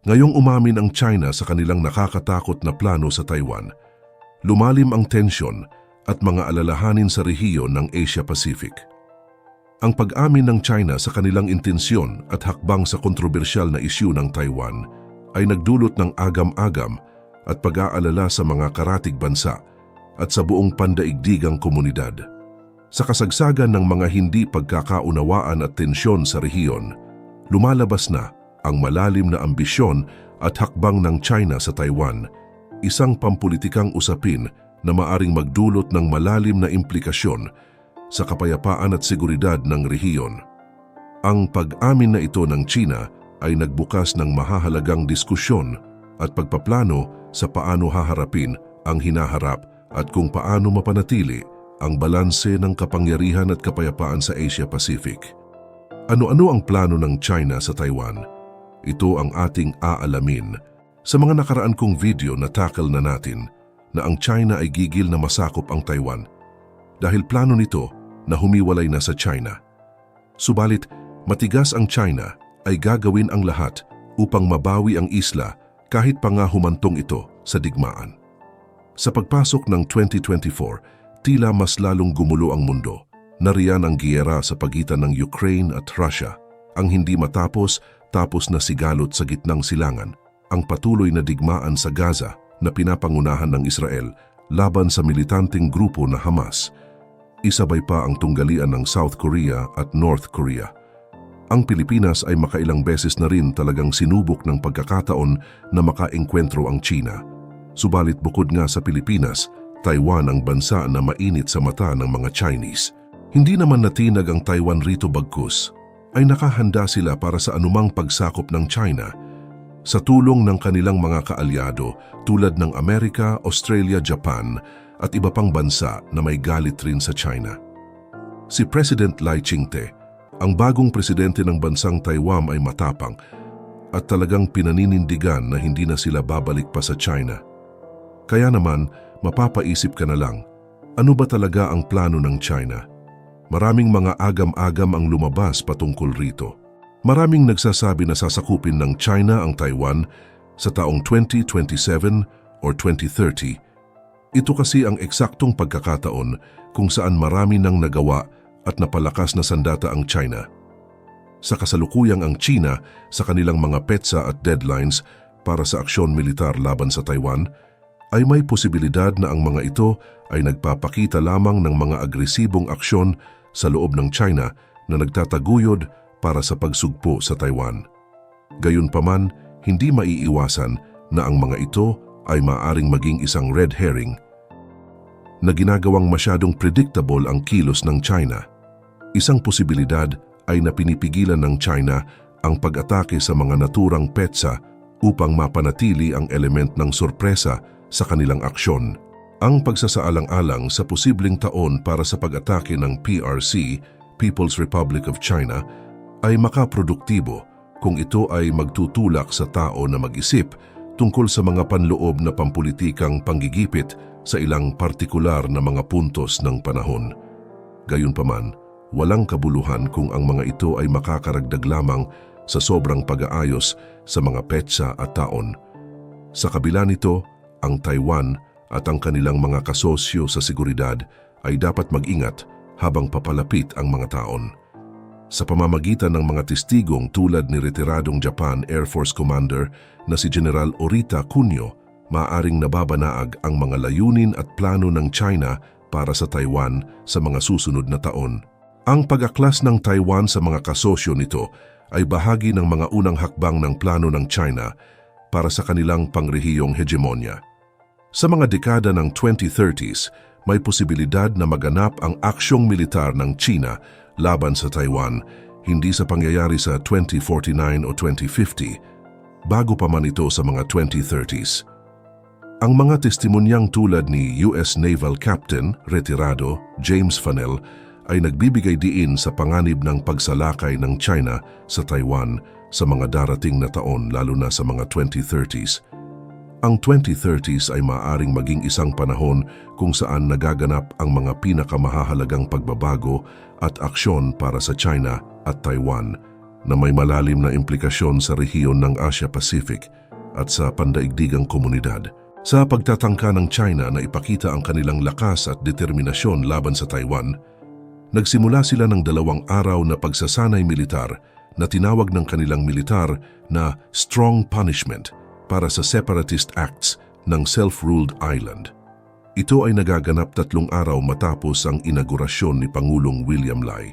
Ngayong umamin ang China sa kanilang nakakatakot na plano sa Taiwan, lumalim ang tensyon at mga alalahanin sa rehiyon ng Asia-Pacific. Ang pag-amin ng China sa kanilang intensyon at hakbang sa kontrobersyal na isyu ng Taiwan ay nagdulot ng agam-agam at pag-aalala sa mga karatig bansa at sa buong pandaigdigang komunidad. Sa kasagsagan ng mga hindi pagkakaunawaan at tensyon sa rehiyon, lumalabas na ang malalim na ambisyon at hakbang ng China sa Taiwan, isang pampulitikang usapin na maaring magdulot ng malalim na implikasyon sa kapayapaan at seguridad ng rehiyon. Ang pag-amin na ito ng China ay nagbukas ng mahahalagang diskusyon at pagpaplano sa paano haharapin ang hinaharap at kung paano mapanatili ang balanse ng kapangyarihan at kapayapaan sa Asia-Pacific. Ano-ano ang plano ng China sa Taiwan? Ito ang ating aalamin. Sa mga nakaraan kong video na tackle na natin na ang China ay gigil na masakop ang Taiwan dahil plano nito na humiwalay na sa China. Subalit, matigas ang China ay gagawin ang lahat upang mabawi ang isla kahit pa nga humantong ito sa digmaan. Sa pagpasok ng 2024, tila mas lalong gumulo ang mundo. Nariyan ang giyera sa pagitan ng Ukraine at Russia, ang hindi matapos tapos na sigalot sa gitnang silangan, ang patuloy na digmaan sa Gaza na pinapangunahan ng Israel laban sa militanteng grupo na Hamas. Isabay pa ang tunggalian ng South Korea at North Korea. Ang Pilipinas ay makailang beses na rin talagang sinubok ng pagkakataon na makaengkwentro ang China. Subalit bukod nga sa Pilipinas, Taiwan ang bansa na mainit sa mata ng mga Chinese. Hindi naman natinag ang Taiwan rito bagkus, ay nakahanda sila para sa anumang pagsakop ng China sa tulong ng kanilang mga kaalyado tulad ng Amerika, Australia, Japan at iba pang bansa na may galit rin sa China. Si President Lai Ching-te, ang bagong presidente ng bansang Taiwan ay matapang at talagang pinaninindigan na hindi na sila babalik pa sa China. Kaya naman, mapapaisip ka na lang, ano ba talaga ang plano ng China? Maraming mga agam-agam ang lumabas patungkol rito. Maraming nagsasabi na sasakupin ng China ang Taiwan sa taong 2027 or 2030. Ito kasi ang eksaktong pagkakataon kung saan marami nang nagawa at napalakas na sandata ang China. Sa kasalukuyang ang China sa kanilang mga petsa at deadlines para sa aksyon militar laban sa Taiwan, ay may posibilidad na ang mga ito ay nagpapakita lamang ng mga agresibong aksyon sa loob ng China na nagtataguyod para sa pagsugpo sa Taiwan. Gayunpaman, hindi maiiwasan na ang mga ito ay maaring maging isang red herring na ginagawang masyadong predictable ang kilos ng China. Isang posibilidad ay na pinipigilan ng China ang pag-atake sa mga naturang petsa upang mapanatili ang element ng sorpresa sa kanilang aksyon. Ang pagsasaalang-alang sa posibleng taon para sa pag-atake ng PRC, People's Republic of China, ay makaproduktibo kung ito ay magtutulak sa tao na mag-isip tungkol sa mga panloob na pampulitikang panggigipit sa ilang partikular na mga puntos ng panahon. Gayunpaman, walang kabuluhan kung ang mga ito ay makakaragdag lamang sa sobrang pag-aayos sa mga petsa at taon. Sa kabila nito, ang Taiwan at ang kanilang mga kasosyo sa seguridad ay dapat mag-ingat habang papalapit ang mga taon sa pamamagitan ng mga testigong tulad ni retiradong Japan Air Force Commander na si General Orita Cunyo, maaring nababanaag ang mga layunin at plano ng China para sa Taiwan sa mga susunod na taon. Ang pag-aklas ng Taiwan sa mga kasosyo nito ay bahagi ng mga unang hakbang ng plano ng China para sa kanilang pangrehiyong hegemonya. Sa mga dekada ng 2030s, may posibilidad na maganap ang aksyong militar ng China laban sa Taiwan, hindi sa pangyayari sa 2049 o 2050, bago pa man ito sa mga 2030s. Ang mga testimonyang tulad ni US Naval Captain, retirado, James Fanel, ay nagbibigay diin sa panganib ng pagsalakay ng China sa Taiwan sa mga darating na taon lalo na sa mga 2030s. Ang 2030s ay maaaring maging isang panahon kung saan nagaganap ang mga pinakamahahalagang pagbabago at aksyon para sa China at Taiwan na may malalim na implikasyon sa rehiyon ng Asia-Pacific at sa pandaigdigang komunidad. Sa pagtatangka ng China na ipakita ang kanilang lakas at determinasyon laban sa Taiwan, nagsimula sila ng dalawang araw na pagsasanay militar na tinawag ng kanilang militar na strong punishment para sa separatist acts ng self-ruled island. Ito ay nagaganap tatlong araw matapos ang inaugurasyon ni Pangulong William Lai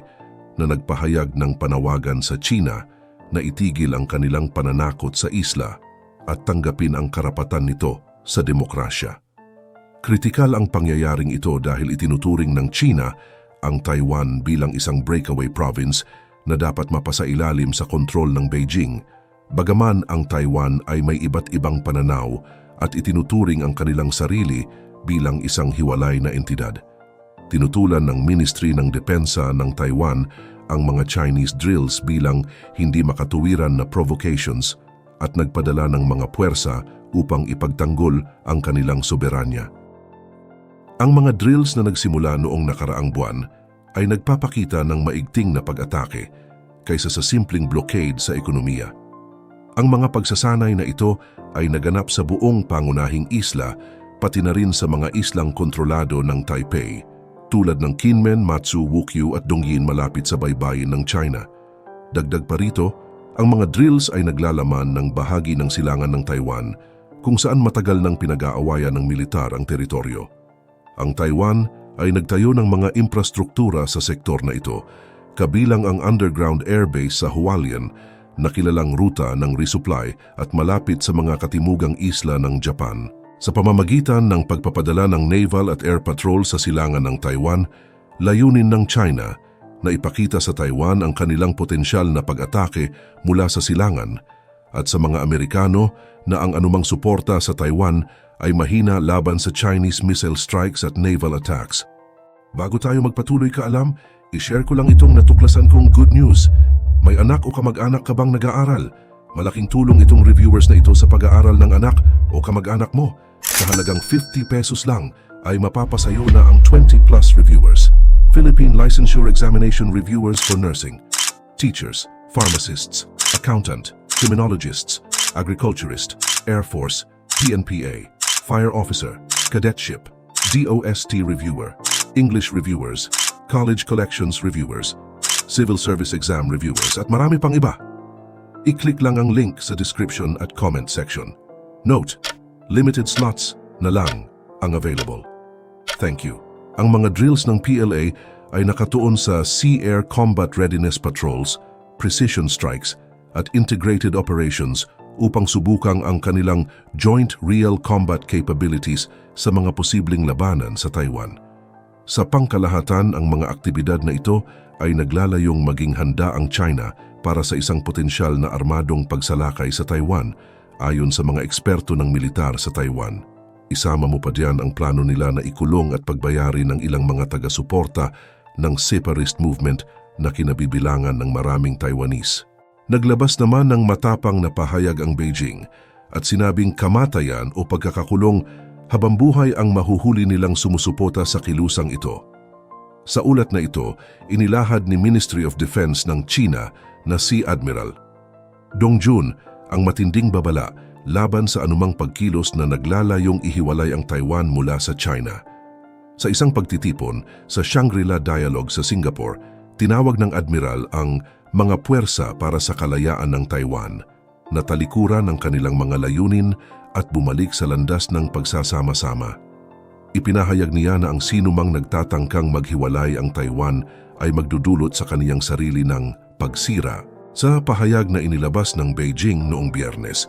na nagpahayag ng panawagan sa China na itigil ang kanilang pananakot sa isla at tanggapin ang karapatan nito sa demokrasya. Kritikal ang pangyayaring ito dahil itinuturing ng China ang Taiwan bilang isang breakaway province na dapat mapasailalim sa kontrol ng Beijing, bagaman ang Taiwan ay may iba't ibang pananaw at itinuturing ang kanilang sarili bilang isang hiwalay na entidad. Tinutulan ng Ministry ng Depensa ng Taiwan ang mga Chinese drills bilang hindi makatuwiran na provocations at nagpadala ng mga puwersa upang ipagtanggol ang kanilang soberanya. Ang mga drills na nagsimula noong nakaraang buwan ay nagpapakita ng maigting na pag-atake kaysa sa simpleng blockade sa ekonomiya. Ang mga pagsasanay na ito ay naganap sa buong pangunahing isla pati na rin sa mga islang kontrolado ng Taipei tulad ng Kinmen, Matsu, Wukyu at Dongyin malapit sa baybayin ng China. Dagdag pa rito, ang mga drills ay naglalaman ng bahagi ng silangan ng Taiwan kung saan matagal nang pinag-aawayan ng militar ang teritoryo. Ang Taiwan ay nagtayo ng mga infrastruktura sa sektor na ito, kabilang ang underground airbase sa Hualien na kilalang ruta ng resupply at malapit sa mga katimugang isla ng Japan. Sa pamamagitan ng pagpapadala ng naval at air patrol sa silangan ng Taiwan, layunin ng China na ipakita sa Taiwan ang kanilang potensyal na pag-atake mula sa silangan at sa mga Amerikano na ang anumang suporta sa Taiwan ay mahina laban sa Chinese missile strikes at naval attacks. Bago tayo magpatuloy ka alam, i-share ko lang itong natuklasan kong good news. May anak o kamag-anak ka bang nag-aaral? Malaking tulong itong reviewers na ito sa pag-aaral ng anak o kamag-anak mo. Sa halagang 50 pesos lang ay mapapasayo na ang 20 plus reviewers. Philippine Licensure Examination Reviewers for Nursing, Teachers, Pharmacists, Accountant, Criminologists, Agriculturist, Air Force, PNPA, Fire Officer, Cadetship, DOST Reviewer, English Reviewers, College Collections Reviewers, Civil Service Exam Reviewers at marami pang iba. I-click lang ang link sa description at comment section. Note, limited slots na lang ang available. Thank you. Ang mga drills ng PLA ay nakatuon sa Sea-Air Combat Readiness Patrols, Precision Strikes at Integrated Operations upang subukang ang kanilang Joint Real Combat Capabilities sa mga posibleng labanan sa Taiwan. Sa pangkalahatan, ang mga aktibidad na ito ay naglalayong maging handa ang China para sa isang potensyal na armadong pagsalakay sa Taiwan ayon sa mga eksperto ng militar sa Taiwan. Isama mo pa diyan ang plano nila na ikulong at pagbayari ng ilang mga taga-suporta ng separatist movement na kinabibilangan ng maraming Taiwanese. Naglabas naman ng matapang na pahayag ang Beijing at sinabing kamatayan o pagkakakulong habang buhay ang mahuhuli nilang sumusuporta sa kilusang ito. Sa ulat na ito, inilahad ni Ministry of Defense ng China na si Admiral Dong Jun ang matinding babala laban sa anumang pagkilos na naglalayong ihiwalay ang Taiwan mula sa China. Sa isang pagtitipon sa Shangri-La Dialogue sa Singapore, tinawag ng Admiral ang mga puwersa para sa kalayaan ng Taiwan na talikuran ng kanilang mga layunin at bumalik sa landas ng pagsasama-sama. Ipinahayag niya na ang sinumang nagtatangkang maghiwalay ang Taiwan ay magdudulot sa kaniyang sarili ng pagsira. Sa pahayag na inilabas ng Beijing noong biyernes,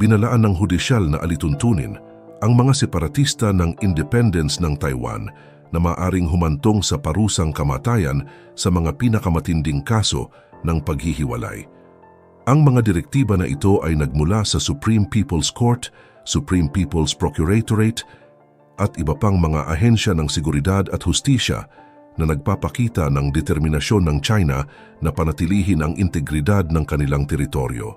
binalaan ng hudisyal na alituntunin ang mga separatista ng independence ng Taiwan na maaring humantong sa parusang kamatayan sa mga pinakamatinding kaso ng paghihiwalay. Ang mga direktiba na ito ay nagmula sa Supreme People's Court, Supreme People's Procuratorate at iba pang mga ahensya ng seguridad at hustisya na nagpapakita ng determinasyon ng China na panatilihin ang integridad ng kanilang teritoryo.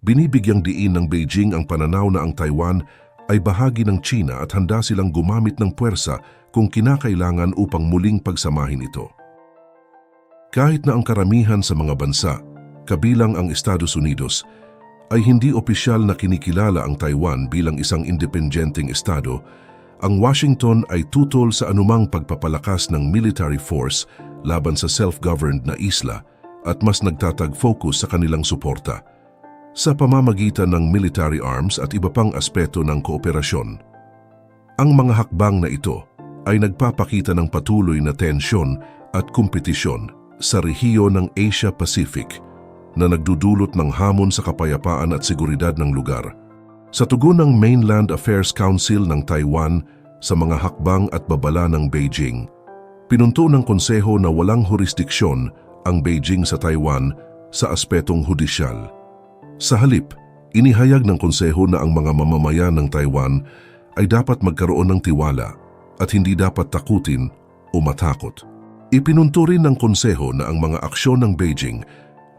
Binibigyang diin ng Beijing ang pananaw na ang Taiwan ay bahagi ng China at handa silang gumamit ng puwersa kung kinakailangan upang muling pagsamahin ito. Kahit na ang karamihan sa mga bansa, kabilang ang Estados Unidos, ay hindi opisyal na kinikilala ang Taiwan bilang isang independenteng estado, ang Washington ay tutol sa anumang pagpapalakas ng military force laban sa self-governed na isla at mas nagtatag-focus sa kanilang suporta sa pamamagitan ng military arms at iba pang aspeto ng kooperasyon. Ang mga hakbang na ito ay nagpapakita ng patuloy na tensyon at kompetisyon sa rehiyo ng Asia-Pacific na nagdudulot ng hamon sa kapayapaan at seguridad ng lugar. Sa tugon ng Mainland Affairs Council ng Taiwan sa mga hakbang at babala ng Beijing, pinunto ng konseho na walang jurisdiksyon ang Beijing sa Taiwan sa aspetong hudisyal. Sa halip, inihayag ng konseho na ang mga mamamayan ng Taiwan ay dapat magkaroon ng tiwala at hindi dapat takutin o matakot. Ipinunto rin ng konseho na ang mga aksyon ng Beijing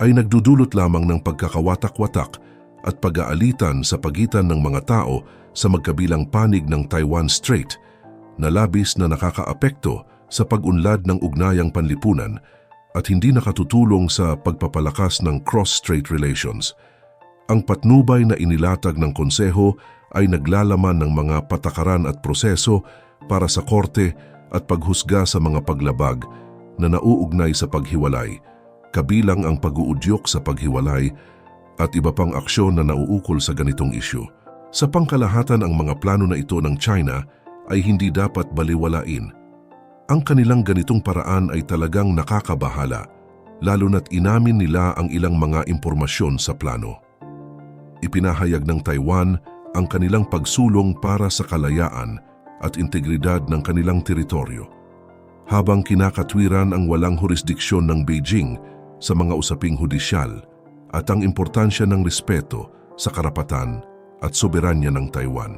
ay nagdudulot lamang ng pagkakawatak-watak at pag-aalitan sa pagitan ng mga tao sa magkabilang panig ng Taiwan Strait na labis na nakakaapekto sa pag-unlad ng ugnayang panlipunan at hindi nakatutulong sa pagpapalakas ng cross-strait relations. Ang patnubay na inilatag ng konseho ay naglalaman ng mga patakaran at proseso para sa korte at paghusga sa mga paglabag na nauugnay sa paghiwalay, kabilang ang pag-uudyok sa paghiwalay at iba pang aksyon na nauukol sa ganitong isyu. Sa pangkalahatan ang mga plano na ito ng China ay hindi dapat baliwalain. Ang kanilang ganitong paraan ay talagang nakakabahala, lalo na't inamin nila ang ilang mga impormasyon sa plano ipinahayag ng Taiwan ang kanilang pagsulong para sa kalayaan at integridad ng kanilang teritoryo, habang kinakatwiran ang walang jurisdiksyon ng Beijing sa mga usaping hudisyal at ang importansya ng respeto sa karapatan at soberanya ng Taiwan.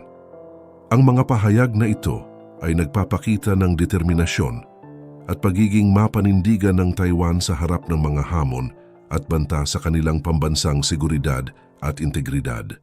Ang mga pahayag na ito ay nagpapakita ng determinasyon at pagiging mapanindigan ng Taiwan sa harap ng mga hamon at banta sa kanilang pambansang seguridad at integridad.